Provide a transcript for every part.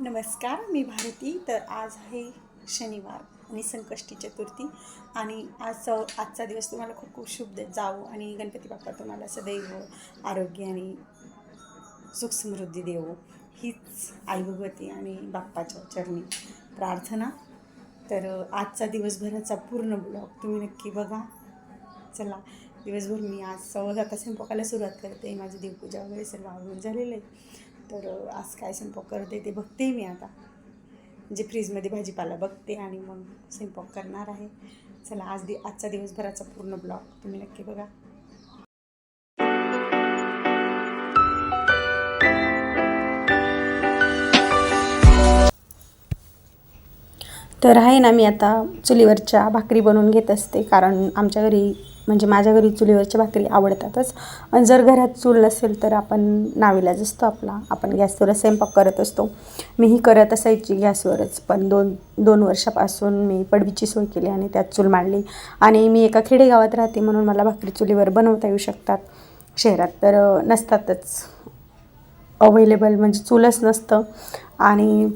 नमस्कार मी भारती. तर आज आहे शनिवार आणि संकष्टी चतुर्थी. आणि आज आजचा दिवस तुम्हाला खूप खूप शुभ दे- जावो. आणि गणपती बाप्पा तुम्हाला सदैव आरोग्य आणि सुखसमृद्धी देवो. हीच आई भगवती आणि बाप्पाच्या चरणी प्रार्थना. तर आजचा दिवसभराचा पूर्ण ब्लॉग तुम्ही नक्की बघा. चला दिवसभर मी आज सवय आता स्वयंपाकाला सुरुवात करते. माझी देवपूजा वगैरे सर्व आवडून झालेलं आहे. तर आज काय स्वयंपाक करते ते बघते मी आता. म्हणजे फ्रीजमध्ये भाजीपाला बघते आणि मग स्वयंपाक करणार आहे. चला आज दि आजचा दिवसभराचा पूर्ण ब्लॉग तुम्ही नक्की बघा. तर आहे ना मी आता चुलीवरच्या भाकरी बनवून घेत असते. कारण आमच्या घरी म्हणजे माझ्या घरी चुलीवरच्या भाकरी आवडतातच. आणि जर घरात चूल नसेल तर आपण नाविलाज असतो आपला. आपण गॅसवर स्वयंपाक करत असतो. मीही करत असायची गॅसवरच. पण दोन दोन वर्षापासून मी पडवीची सोय केली आणि त्यात चूल मांडली. आणि मी एका खेडेगावात राहते म्हणून मला भाकरी चुलीवर बनवता येऊ शकतात. शहरात तर नसतातच. अवेलेबल म्हणजे चूलच नसतं. आणि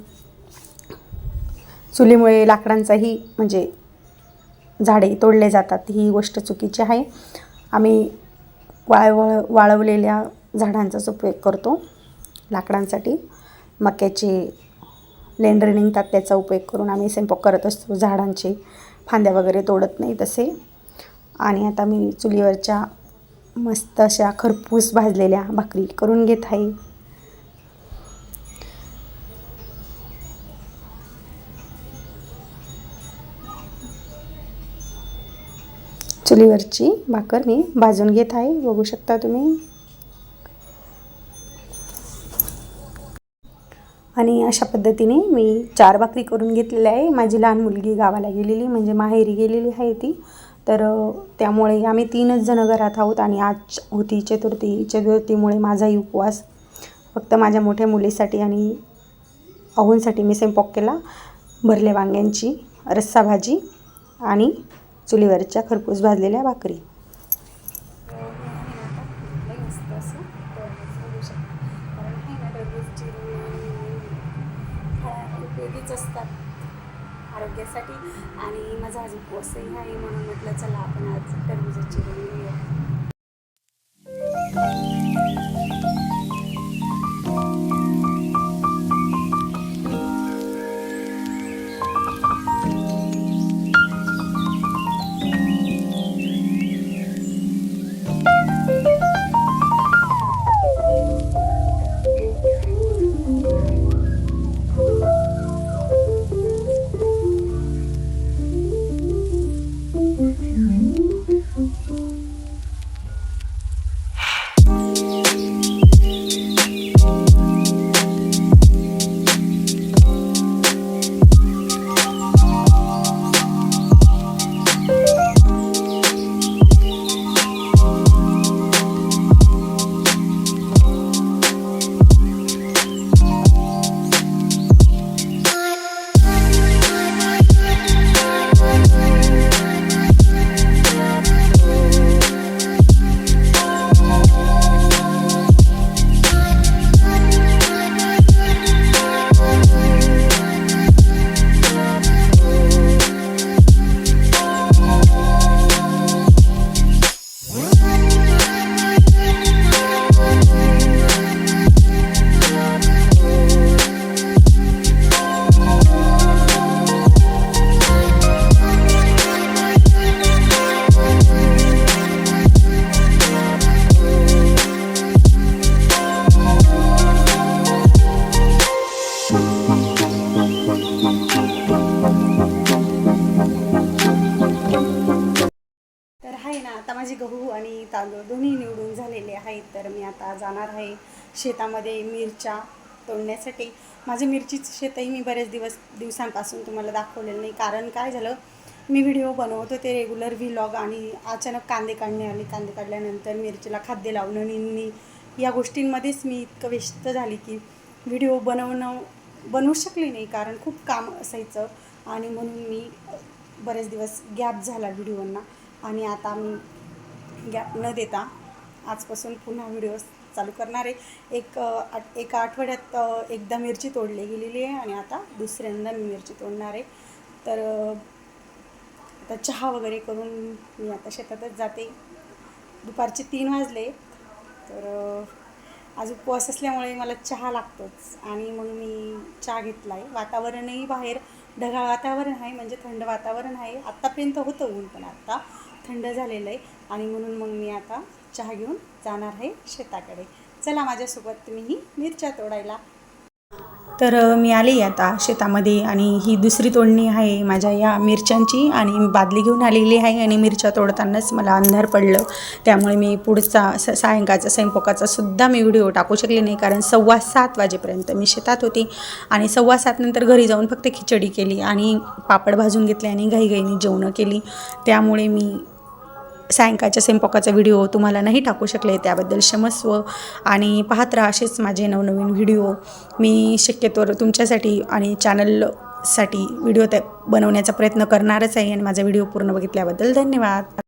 चुलीमुळे लाकडांचाही म्हणजे झाडे तोडले जातात. ही गोष्ट चुकीची आहे. आम्ही वाळवळ वाळवलेल्या झाडांचाच उपयोग करतो. लाकडांसाठी मक्याचे लेंडर निघतात त्याचा उपयोग करून आम्ही स्वयंपाक करत असतो. झाडांचे फांद्या वगैरे तोडत नाही तसे. आणि आता मी चुलीवरच्या मस्त अशा खरपूस भाजलेल्या भाकरी करून घेत आहे. चुलीवरची भाकर मी भाजून घेत आहे. बघू शकता तुम्ही. आणि अशा पद्धतीने मी चार भाकरी करून घेतलेल्या आहे. माझी लहान मुलगी गावाला गेलेली म्हणजे माहेरी गेलेली आहे ती. तर त्यामुळे आम्ही तीनच जणं घरात आहोत आणि आज होती चतुर्थी. चतुर्थीमुळे माझाही उपवास फक्त माझ्या मोठ्या मुलीसाठी आणि अहूंसाठी मी स्वयंपाक केला. भरल्या वांग्यांची रस्सा भाजी आणि चुलीवरच्या खरपूस भाजलेल्या भाकरी. उपयोगीच असतात आरोग्यासाठी आणि माझा आज उपवासही आहे म्हणून म्हटलं चला आपण आज टरबूजाची तांदूळ दोन्ही निवडून झालेले आहेत. तर मी आता जाणार आहे शेतामध्ये मिरच्या तोडण्यासाठी. माझं मिरचीचं शेतही मी बरेच दिवस दिवसांपासून तुम्हाला दाखवलेलं नाही. कारण काय झालं? मी व्हिडिओ बनवत होते रेग्युलर व्हिलॉग आणि अचानक कांदे काढणे आले. कांदे काढल्यानंतर मिरचीला खाद्य लावणं निंदणी या गोष्टींमध्येच मी इतकं व्यस्त झाली की व्हिडिओ बनवणं बनवू शकले नाही. कारण खूप काम असायचं आणि म्हणून मी बरेच दिवस गॅप झाला व्हिडिओंना. आणि आता मी गॅप न देता आजपासून पुन्हा व्हिडिओ चालू करणार आहे. एक आठ एका आठवड्यात एकदा मिरची तोडली गेलेली आहे आणि आता दुसऱ्यांदा मी मिरची तोडणार आहे. तर आता चहा वगैरे करून मी आता शेतातच जाते. दुपारचे तीन वाजले. तर आज उपवास असल्यामुळे मला चहा लागतोच आणि मग मी चहा घेतला आहे वातावरणही बाहेर ढगाळ वातावरण आहे म्हणजे थंड वातावरण आहे. आत्तापर्यंत होतं ऊन पण आत्ता थंड झालेलं आहे आणि म्हणून मग मी आता चहा घेऊन जाणार आहे शेताकडे. चला माझ्यासोबत तुम्हीही मिरच्या तोडायला. तर मी आले आता शेतामध्ये आणि ही दुसरी तोडणी आहे माझ्या या मिरच्यांची आणि बादली घेऊन आलेली आहे आणि मिरच्या तोडतानाच मला अंधार पडलं. त्यामुळे मी पुढचा स सायंकाळचा स्वयंपाकाचा सुद्धा मी व्हिडिओ टाकू शकले नाही कारण सव्वा सात वाजेपर्यंत मी शेतात होती आणि सव्वा सातनंतर घरी जाऊन फक्त खिचडी केली आणि पापड भाजून घेतले आणि घाईघाईने जेवणं केली. त्यामुळे मी सायंकाळच्या स्वयंपाकाचा व्हिडिओ तुम्हाला नाही टाकू शकले त्याबद्दल क्षमस्व आणि पाहत राहा असेच माझे नवनवीन व्हिडिओ. मी शक्यतोवर तुमच्यासाठी आणि चॅनलसाठी व्हिडिओ त्या बनवण्याचा प्रयत्न करणारच आहे आणि माझा व्हिडिओ पूर्ण बघितल्याबद्दल धन्यवाद.